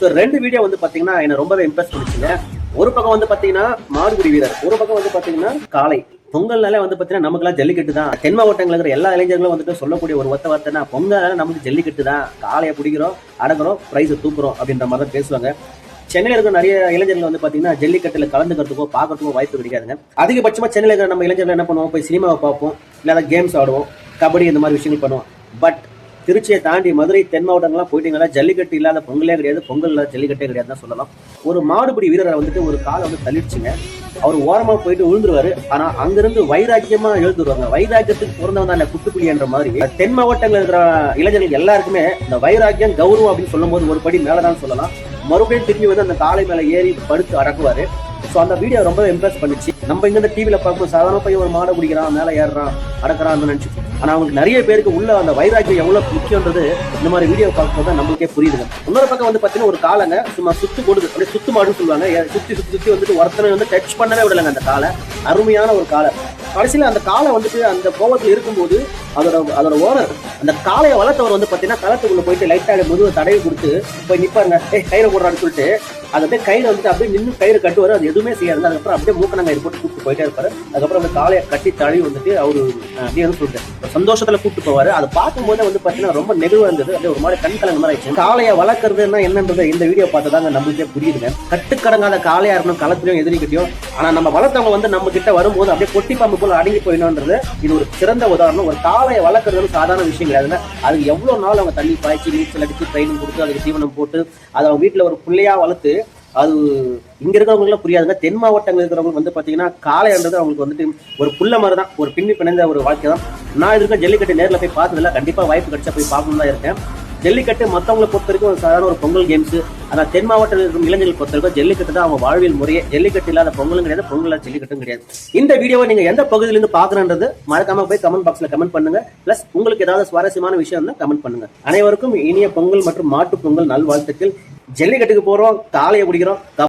So ரெண்டு video வந்து பார்த்தீங்கன்னா என்ன ரொம்பவே இம்ப்ரெஸ் பண்ணிச்சுங்க. ஒரு பக்கம் வந்து பார்த்தீங்கன்னா மாடுபிடி வீரர் ஒரு பக்கம் வந்து பார்த்தீங்கன்னா காளை. பொங்கல்னாலே வந்து பார்த்தீங்கன்னா நமக்குலாம் ஜல்லிக்கட்டு தான். தென் மாவட்டங்கள் இருக்கிற எல்லா இளைஞர்களும் வந்துட்டு சொல்லக்கூடிய ஒரு ஒத்த வார்த்தைனா பொங்கல்னால நமக்கு ஜல்லிக்கட்டு தான். காளையை பிடிக்கிறோம் அடங்குறோம் ப்ரைஸை தூக்குறோம் அப்படின்ற மாதிரி தான் பேசுவாங்க. சென்னையில் இருக்கிற நிறைய இளைஞர்கள் வந்து பார்த்தீங்கன்னா ஜல்லிக்கட்டில் கலந்துக்கிறதுக்கோ பார்க்கறதுக்கோ வாய்ப்பு கிடைக்காதுங்க. அதிகபட்சமாக சென்னையில் இருக்கிற நம்ம இளைஞர்கள் என்ன பண்ணுவோம்? போய் சினிமாவை பார்ப்போம். இல்லாத கேம்ஸ் ஆடுவோம். கபடி இந்த மாதிரி விஷயங்கள் பண்ணுவோம். பட் திருச்சியை தாண்டி மதுரை தென் மாவட்டங்கள்லாம் போயிட்டீங்கன்னா ஜல்லிக்கட்டு இல்லாத பொங்கலே கிடையாது பொங்கல் இல்லாத ஜல்லிக்கட்டே கிடையாது தான் சொல்லலாம். ஒரு மாடுபிடி வீரரை வந்துட்டு ஒரு காலை வந்து தள்ளிடுச்சுங்க. அவர் ஓரமா போயிட்டு விழுந்துருவாரு ஆனா அங்கிருந்து வைராக்கியமா எழுந்துருவாங்க. வைராக்கியத்துக்கு பிறந்தவன் தான் குட்டுப்புலி என்ற மாதிரி. தென் மாவட்டங்கள் இருக்கிற இளைஞர்கள் எல்லாருக்குமே இந்த வைராக்கியம் கௌரவம் அப்படின்னு சொல்லும் போது ஒரு படி மேலதான் சொல்லலாம். மறுபடியும் திரும்பி வந்து அந்த காலை மேல ஏறி படுத்து அடக்குவாரு. ஸோ அந்த வீடியோ ரொம்ப இம்ப்ரெஸ் பண்ணிச்சு நம்ம இங்கிருந்து இந்த பார்க்கும் பார்க்கும்போது சாதாரண பையன் ஒரு மாடை குடிக்கிறான் மேலே ஏறுறான் அடக்குறான் நினச்சி ஆனால் அவங்களுக்கு நிறைய பேருக்கு உள்ள அந்த வைராக்கியம் எவ்வளோ முக்கியன்றது இந்த மாதிரி வீடியோ பார்க்கும்போது தான் நம்மளுக்கே புரியுதுங்க இன்னொரு பக்கம் வந்து பார்த்தீங்கன்னா ஒரு காலங்க சும்மா சுத்து கொடுது அப்படியே சுத்து மாடுன்னு சொல்லுவாங்க. சுற்றி சுற்றி சுற்றி வந்துட்டு ஒருத்தனை வந்து டச் பண்ணவே விடலைங்க அந்த காலை அருமையான ஒரு காலை கடைசியில் அந்த காலை வந்துட்டு அந்த கோவத்தில் இருக்கும்போது அதோட அதோட ஓனர் அந்த காளையை வளர்த்தவர் வந்து பார்த்தீங்கன்னா களத்துக்குள்ள போயிட்டு லைட்டாக முதுகு தடவி கொடுத்து போய் நிற்பாருங்க ஏ கயிறு போடுறான்னு சொல்லிட்டு அதை அப்படியே கயிறு வந்துட்டு அப்படியே நின்று கயிறு கட்டுவார். அது எதுவுமே செய்யாது. அதுக்கப்புறம் அப்படியே மூக்கணங்காய் போட்டு கூப்பிட்டு போயிட்டே இருப்பார். அதுக்கப்புறம் அந்த காளையை கட்டி தழுவி வந்துட்டு அவரு அப்படியே வந்து சொல்லிட்டு சந்தோஷத்தில் கூப்பிட்டு போவார். அதை பார்க்கும்போது வந்து பார்த்தீங்கன்னா ரொம்ப நெகிழ்வாக இருந்தது. அப்படியே ஒரு மாதிரி கண் கலங்க மாதிரி ஆயிடுச்சு. காளையை வளர்க்கறதுன்னா என்னன்றது இந்த வீடியோ பார்த்து தாங்க நம்மளுக்கே புரியுதுங்க. கட்டுக்கடங்காத காளையாக இருக்கணும் களத்திலையும் எதிரிக்கிட்டையும் ஆனால் நம்ம வளர்த்தவங்க வந்து நம்ம கிட்ட வரும்போது அப்படியே பொட்டி பாம்பு போல அடங்கி போயிடணுன்றது இது ஒரு சிறந்த உதாரணம். ஒரு காளையை வளர்க்குறது சாதாரண விஷயம் கிடையாதுங்க அதுக்கு எவ்வளோ நாள் அவங்க தண்ணி பாய்ச்சி நீச்சல் அடிச்சு ட்ரைனிங் கொடுத்து அதுக்கு தீவனம் போட்டு அதை அவங்க வீட்டில் ஒரு பிள்ளையாக வளர்த்து அது இங்கே இருக்கிறவங்களுக்குலாம் புரியாதுங்க. தென் மாவட்டங்கள் இருக்கிறவங்களுக்கு வந்து பார்த்தீங்கன்னா காளைன்றது அவங்களுக்கு வந்துட்டு ஒரு புள்ள மாதிரி தான் ஒரு பின்னி பிணைந்த ஒரு வாழ்க்கை தான் நான் இருக்க ஜல்லிக்கட்டு நேரில் போய் பார்த்ததில்ல. கண்டிப்பாக வாய்ப்பு கிடைச்சா போய் பார்க்கணும் தான் இருக்கேன். ஜல்லிக்கட்டு மற்றவங்களை பொறுத்த வரைக்கும் ஒரு சாதாரண ஒரு பொங்கல் கேம்ஸ் ஆனால் தென் மாவட்டத்தில் இருக்கும் இளைஞர்கள் பொறுத்த வரைக்கும் ஜல்லிக்கட்டு தான் அவங்க வாழ்வியல் முறையே. ஜல்லிக்கட்டு இல்லாத பொங்கலும் கிடையாது பொங்கல் இல்லாத ஜல்லிக்கட்டும் கிடையாது. இந்த வீடியோவை நீங்க எந்த பகுதியிலிருந்து பார்க்கணுன்றது மறக்காம போய் கமெண்ட் பாக்ஸ்ல கமெண்ட் பண்ணுங்க. பிளஸ் உங்களுக்கு ஏதாவது சுவாரஸ்யமான விஷயம் இருந்தால் கமெண்ட் பண்ணுங்க. அனைவருக்கும் இனிய பொங்கல் மற்றும் மாட்டு பொங்கல் நல்வாழ்த்துக்கள். ஜல்லிக்கட்டுக்கு போறோம் காலையை குடிக்கிறோம்